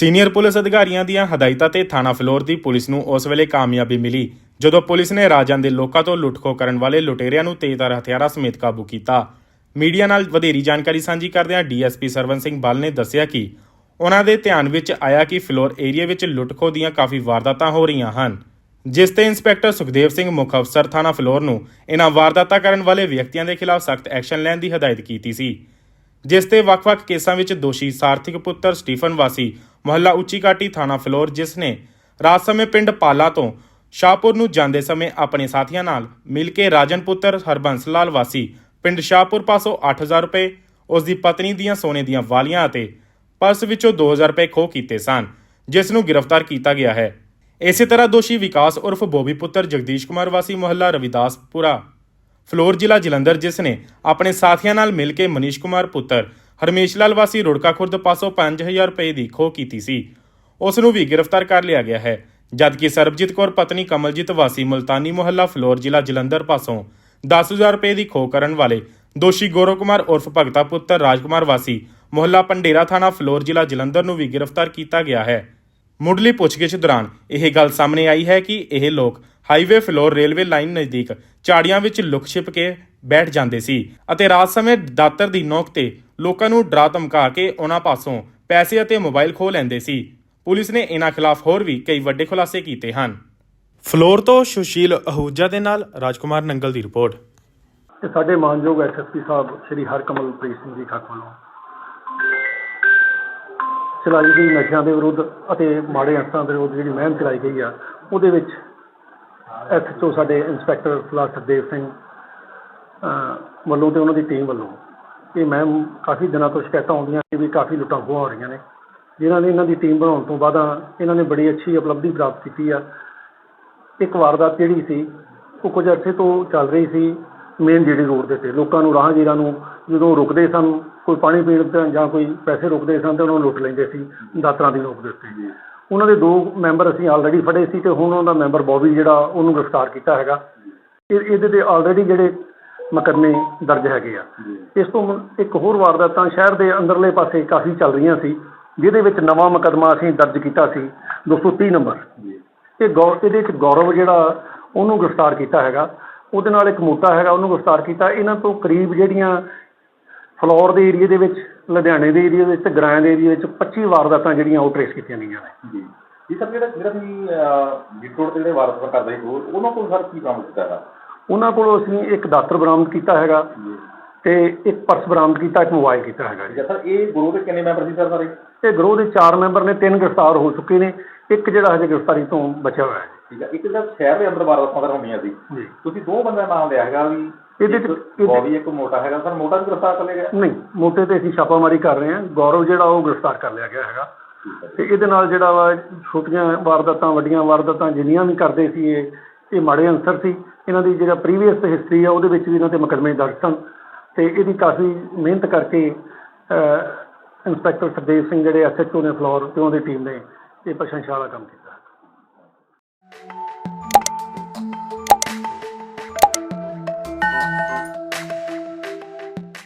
Senior police ਅਧਿਕਾਰੀਆਂ ਦੀਆਂ ਹਦਾਇਤਾਂ ਤੇ ਥਾਣਾ ਫਲੋਰ ਦੀ ਪੁਲਿਸ ਨੂੰ ਉਸ ਵੇਲੇ ਕਾਮਯਾਬੀ ਮਿਲੀ, ਜਦੋਂ ਪੁਲਿਸ ਨੇ ਰਾਜਾਂ ਦੇ ਲੋਕਾਂ ਤੋਂ ਲੁੱਟਖੋ ਕਰਨ ਵਾਲੇ ਲੁਟੇਰਿਆਂ ਨੂੰ ਤੇਜ਼ਧਾਰ ਹਥਿਆਰਾਂ ਸਮੇਤ ਕਾਬੂ ਕੀਤਾ। ਮੀਡੀਆ ਨਾਲ ਵਧੇਰੀ ਜਾਣਕਾਰੀ ਸਾਂਝੀ ਕਰਦਿਆਂ ਡੀਐਸਪੀ ਸਰਵਨ ਸਿੰਘ ਬਲ ਨੇ ਦੱਸਿਆ ਕਿ ਉਹਨਾਂ ਦੇ ਧਿਆਨ ਵਿੱਚ ਆਇਆ ਕਿ ਫਲੋਰ ਏਰੀਆ ਵਿੱਚ ਲੁੱਟਖੋ ਦੀਆਂ ਕਾਫੀ ਵਾਰਦਾਤਾਂ ਹੋ ਰਹੀਆਂ ਹਨ, ਜਿਸ ਤੇ ਇੰਸਪੈਕਟਰ ਸੁਖਦੇਵ ਸਿੰਘ ਮੁੱਖ ਅਫਸਰ ਥਾਣਾ ਫਲੋਰ ਨੂੰ ਇਹਨਾਂ ਵਾਰਦਾਤਾਂ ਕਰਨ ਵਾਲੇ ਵਿਅਕਤੀਆਂ ਦੇ ਖਿਲਾਫ ਸਖਤ ਐਕਸ਼ਨ ਲੈਣ ਦੀ ਹਦਾਇਤ ਕੀਤੀ ਸੀ, ਜਿਸ ਤੇ ਵੱਖ-ਵੱਖ ਕੇਸਾਂ ਵਿੱਚ ਦੋਸ਼ੀ ਸਾਰਥਿਕ ਪੁੱਤਰ ਸਟੀਫਨ ਵਾਸੀ ਮੁਹੱਲਾ ਉੱਚੀ ਕਾਟੀ ਥਾਣਾ ਫਲੋਰ, ਜਿਸ ਨੇ ਰਾਤ ਸਮੇਂ ਪਿੰਡ ਪਾਲਾ ਤੋਂ ਸ਼ਾਹਪੁਰ ਨੂੰ ਜਾਂਦੇ ਸਮੇਂ ਆਪਣੇ ਸਾਥੀਆਂ ਨਾਲ ਮਿਲ ਕੇ ਰਾਜਨ ਪੁੱਤਰ ਹਰਬੰਸ ਲਾਲ ਵਾਸੀ ਪਿੰਡ ਸ਼ਾਹਪੁਰ ਪਾਸੋਂ 8000 ਰੁਪਏ ਉਸ ਦੀ ਪਤਨੀ ਦੀਆਂ ਸੋਨੇ ਦੀਆਂ ਵਾਲੀਆਂ ਅਤੇ ਪਰਸ ਵਿੱਚੋਂ 2000 ਰੁਪਏ ਖੋਹ ਕੀਤੇ ਸਨ, ਜਿਸ ਨੂੰ ਗ੍ਰਿਫਤਾਰ ਕੀਤਾ ਗਿਆ ਹੈ। ਇਸੇ ਤਰ੍ਹਾਂ ਦੋਸ਼ੀ ਵਿਕਾਸ ਉਰਫ ਬੋਬੀ ਪੁੱਤਰ ਜਗਦੀਸ਼ ਕੁਮਾਰ ਵਾਸੀ, ਮੁਹੱਲਾ ਰਵਿਦਾਸਪੁਰਾ, ਫਲੋਰ ਜ਼ਿਲ੍ਹਾ ਜਲੰਧਰ, ਜਿਸ ਨੇ ਆਪਣੇ ਸਾਥੀਆਂ ਨਾਲ ਮਿਲ ਕੇ ਮਨੀਸ਼ ਕੁਮਾਰ ਪੁੱਤਰ ਹਰਮੇਸ਼ ਲਾਲ ਵਾਸੀ ਰੁੜਕਾ ਖੁਰਦ ਪਾਸੋਂ 5000 ਰੁਪਏ ਦੀ ਖੋਹ ਕੀਤੀ ਸੀ। ਉਸ ਨੂੰ ਵੀ ਗ੍ਰਿਫਤਾਰ ਕਰ ਲਿਆ ਗਿਆ ਹੈ, ਜਦਕਿ ਸਰਬਜੀਤ ਕੌਰ, ਪਤਨੀ ਕਮਲਜੀਤ ਵਾਸੀ ਮੁਲਤਾਨੀ ਮੁਹੱਲਾ, ਫਲੋਰ ਜ਼ਿਲ੍ਹਾ ਜਲੰਧਰ ਪਾਸੋਂ 10000 ਰੁਪਏ ਦੀ ਖੋਹ ਕਰਨ ਵਾਲੇ ਦੋਸ਼ੀ ਗੌਰਵ ਕੁਮਾਰ ਉਰਫ ਭਗਤਾ ਪੁੱਤਰ ਰਾਜਕੁਮਾਰ ਵਾਸੀ ਮੁਹੱਲਾ ਪੰਡੇਰਾ ਥਾਣਾ, ਫਲੋਰ ਜ਼ਿਲ੍ਹਾ ਜਲੰਧਰ ਨੂੰ ਵੀ ਗ੍ਰਿਫਤਾਰ ਕੀਤਾ ਗਿਆ ਹੈ। ਮੁੱਢਲੀ ਪੁੱਛਗਿੱਛ ਦੌਰਾਨ ਇਹ ਗੱਲ ਸਾਹਮਣੇ ਆਈ ਹੈ ਕਿ ਇਹ ਲੋਕ ਹਾਈਵੇ, ਫਲੋਰ, ਰੇਲਵੇ ਲਾਈਨ ਨਜ਼ਦੀਕ ਝਾੜੀਆਂ ਵਿੱਚ ਲੁਕ ਛਿਪ ਕੇ ਬੈਠ ਜਾਂਦੇ ਸੀ ਅਤੇ ਰਾਤ ਸਮੇਂ ਦਾਤਰ ਦੀ ਨੋਕ ਤੇ ਲੋਕਾਂ ਨੂੰ ਡਰਾ ਧਮਕਾ ਕੇ ਉਹਨਾਂ ਪਾਸੋਂ ਪੈਸੇ ਅਤੇ ਮੋਬਾਈਲ ਖੋਹ ਲੈਂਦੇ ਸੀ। ਪੁਲਿਸ ਨੇ ਇਹਨਾਂ ਖਿਲਾਫ ਹੋਰ ਵੀ ਕਈ ਵੱਡੇ ਖੁਲਾਸੇ ਕੀਤੇ ਹਨ। ਫਲੋਰ ਤੋਂ ਸੁਸ਼ੀਲ ਅਹੂਜਾ ਦੇ ਨਾਲ ਰਾਜਕੁਮਾਰ ਨੰਗਲ ਦੀ ਰਿਪੋਰਟ। ਤੇ ਸਾਡੇ ਮਾਨਯੋਗ ਐਸਐਸਪੀ ਸਾਹਿਬ ਸ਼੍ਰੀ ਹਰਕਮਲਪ੍ਰੀਤ ਸਿੰਘ ਜੀ ਖਾਟੂ ਵੱਲੋਂ। ਚਲਾਈ ਗਈ ਨਸ਼ਿਆਂ ਦੇ ਵਿਰੁੱਧ ਅਤੇ ਮਾੜੇ ਅੰਸਰਾਂ ਦੇ ਵਿਰੁੱਧ ਜਿਹੜੀ ਮੁਹਿੰਮ ਚਲਾਈ ਗਈ ਆ, ਉਹਦੇ ਵਿੱਚ ਐਸਐਚਓ ਸਾਡੇ ਇੰਸਪੈਕਟਰ ਫਲਾਸ ਸਰਦੇਵ ਸਿੰਘ ਵੱਲੋਂ ਤੇ ਉਹਨਾਂ ਦੀ ਟੀਮ ਵੱਲੋਂ ਇਹ ਮੈਮ ਕਾਫੀ ਦਿਨਾਂ ਤੋਂ ਸ਼ਿਕਾਇਤਾਂ ਆਉਂਦੀਆਂ ਸੀ ਵੀ ਕਾਫੀ ਲੁੱਟਾਂ ਖੋਹਾਂ ਹੋ ਰਹੀਆਂ ਨੇ। ਜਿਨ੍ਹਾਂ ਨੇ ਇਹਨਾਂ ਦੀ ਟੀਮ ਬਣਾਉਣ ਤੋਂ ਬਾਅਦ ਇਹਨਾਂ ਨੇ ਬੜੀ ਅੱਛੀ ਉਪਲਬਧੀ ਪ੍ਰਾਪਤ ਕੀਤੀ ਆ। ਇੱਕ ਵਾਰਦਾਤ ਜਿਹੜੀ ਸੀ, ਉਹ ਕੁਝ ਅਰਸੇ ਤੋਂ ਚੱਲ ਰਹੀ ਸੀ ਮੇਨ ਜਿਹੜੀ ਰੋਡ ਦੇ ਉੱਤੇ। ਲੋਕਾਂ ਨੂੰ, ਰਾਹਗੀਰਾਂ ਨੂੰ ਜਦੋਂ ਰੁਕਦੇ ਸਨ, ਕੋਈ ਪਾਣੀ ਪੀਣ ਤੇ ਜਾਂ ਕੋਈ ਪੈਸੇ ਰੁਕਦੇ ਸਨ ਤਾਂ ਉਹਨਾਂ ਨੂੰ ਲੁੱਟ ਲੈਂਦੇ ਸੀ, ਦਾਤਰਾਂ ਦੀ ਨੋਕ ਦੇ ਉੱਤੇ। ਉਹਨਾਂ ਦੇ ਦੋ ਮੈਂਬਰ ਅਸੀਂ ਆਲਰੇਡੀ ਫੜੇ ਸੀ ਤੇ ਹੁਣ ਉਹਨਾਂ ਦਾ ਮੈਂਬਰ ਬੌਬੀ ਜਿਹੜਾ, ਉਹਨੂੰ ਗ੍ਰਿਫਤਾਰ ਕੀਤਾ ਹੈਗਾ। ਇਹ, ਇਹਦੇ ਤੇ ਆਲਰੇਡੀ ਜਿਹੜੇ ਮੁਕੱਦਮੇ ਦਰਜ ਹੈਗੇ ਆ। ਇਸ ਤੋਂ ਇੱਕ ਹੋਰ ਵਾਰਦਾਤਾਂ ਸ਼ਹਿਰ ਦੇ ਅੰਦਰਲੇ ਪਾਸੇ ਕਾਫੀ ਚੱਲ ਰਹੀਆਂ ਸੀ ਜਿਹਦੇ ਵਿੱਚ ਨਵਾਂ ਮੁਕੱਦਮਾ ਅਸੀਂ ਦਰਜ ਕੀਤਾ ਸੀ 230 ਨੰਬਰ। ਇਹ ਗੌਰ ਇਹਦੇ ਵਿੱਚ ਗੌਰਵ ਜਿਹੜਾ ਉਹਨੂੰ ਗ੍ਰਿਫਤਾਰ ਕੀਤਾ ਹੈਗਾ। ਉਹਦੇ ਨਾਲ ਇੱਕ ਮੋਟਾ ਹੈਗਾ ਉਹਨੂੰ ਗ੍ਰਿਫਤਾਰ ਕੀਤਾ। ਇਹਨਾਂ ਤੋਂ ਕਰੀਬ ਜਿਹੜੀਆਂ ਫਲੋਰ ਦੇ ਏਰੀਆ ਦੇ ਵਿੱਚ ਲੁਧਿਆਣੇ ਦੇ ਏਰੀਆ ਵਿੱਚ ਤੇ ਗਰਾਇਆਂ ਦੇ ਏਰੀਆ ਵਿੱਚ 25 ਵਾਰਦਾਤਾਂ ਜਿਹੜੀਆਂ ਉਹ ਟ੍ਰੇਸ ਕੀਤੀਆਂ ਗਈਆਂ ਨੇ। ਜੀ। ਜੀ ਸਰ ਜਿਹੜਾ ਜਿਹੜਾ ਤੁਸੀਂ ਬਿਟਰੋਡ ਤੇ ਜਿਹੜੇ ਵਾਰਦਾਤ ਕਰਦੇ ਸੀ ਉਹ- ਉਹਨਾਂ ਕੋਲ ਸਰ ਕੀ ਕੰਮ ਕੀਤਾ ਹੈ ਉਹਨਾਂ ਕੋਲੋਂ ਅਸੀਂ ਇੱਕ ਦਾਤਰ ਬਰਾਮਦ ਕੀਤਾ ਹੈਗਾ ਤੇ ਇੱਕ ਪਰਸ ਬਰਾਮਦ ਕੀਤਾ ਇੱਕ ਮੋਬਾਈਲ ਕੀਤਾ ਹੈਗਾ ਜੀ। ਸਰ ਇਹ ਗਰੋਹ ਦੇ ਕਿੰਨੇ ਮੈਂਬਰ ਸੀ ਸਰ ਸਾਰੇ? ਇਹ ਗਰੋਹ ਦੇ ਚਾਰ ਮੈਂਬਰ ਨੇ ਤਿੰਨ ਗ੍ਰਿਫਤਾਰ ਹੋ ਚੁੱਕੇ ਨੇ ਇੱਕ ਜਿਹੜਾ ਹਜੇ ਗ੍ਰਿਫਤਾਰੀ ਤੋਂ ਬਚਿਆ ਹੋਇਆ ਹੈ ਠੀਕ ਹੈ ਇੱਕ ਜਿਹੜਾ ਸ਼ਹਿਰ ਦੇ ਅੰਦਰ ਵਾਰਦਾਤਾਂ ਦਰ ਹੁੰਦੀਆਂ ਸੀ। ਜੀ। ਤੁਸੀਂ ਦੋ ਬੰਦਿਆਂ ਦਾ ਨਾਮ ਲਿਆ ਹੈਗਾ ਵੀ ਇਹਦੇ ਚ- ਇੱਕ ਮੋਟਾ ਹੈਗਾ। ਸਰ ਮੋਟਾ ਵੀ ਗ੍ਰਿਫਤਾਰ ਕਰ ਲਿਆ ਗਿਆ? ਨਹੀਂ ਮੋਟੇ ਤੇ ਅਸੀਂ ਛਾਪਾਮਾਰੀ ਕਰ ਰਹੇ ਹਾਂ। ਗੌਰਵ ਜਿਹੜਾ ਉਹ ਗ੍ਰਿਫਤਾਰ ਕਰ ਲਿਆ ਗਿਆ ਹੈਗਾ। ਤੇ ਇਹਦੇ ਨਾਲ ਜਿਹੜਾ ਵਾ ਛੋਟੀਆਂ ਵਾਰਦਾਤਾਂ ਵੱਡੀਆਂ ਵਾਰਦਾਤਾਂ ਜਿੰਨੀਆਂ ਵੀ ਕਰਦੇ ਸੀ ਇਹ ਇਹ ਮਾੜੇ ਅਨਸਰ ਸੀ। ਇਹਨਾਂ ਦੀ ਜਿਹੜਾ ਪ੍ਰੀਵੀਅਸ ਹਿਸਟਰੀ ਆ, ਉਹਦੇ ਵਿੱਚ ਵੀ ਇਹਨਾਂ ਤੇ ਮੁਕੱਦਮੇ ਦਰਜ ਸਨ। ਤੇ ਇਹਦੀ ਕਾਫੀ ਮਿਹਨਤ ਕਰਕੇ ਇੰਸਪੈਕਟਰ ਸਰਦੇਵ ਸਿੰਘ ਜਿਹੜੇ ਐਸਐਚਓ ਨੇ ਫਲੋਰ, ਤੇ ਉਹਨਾਂ ਦੀ ਟੀਮ ਨੇ ਇਹ ਪ੍ਰਸ਼ੰਸਾ ਵਾਲਾ ਕੰਮ ਕੀਤਾ।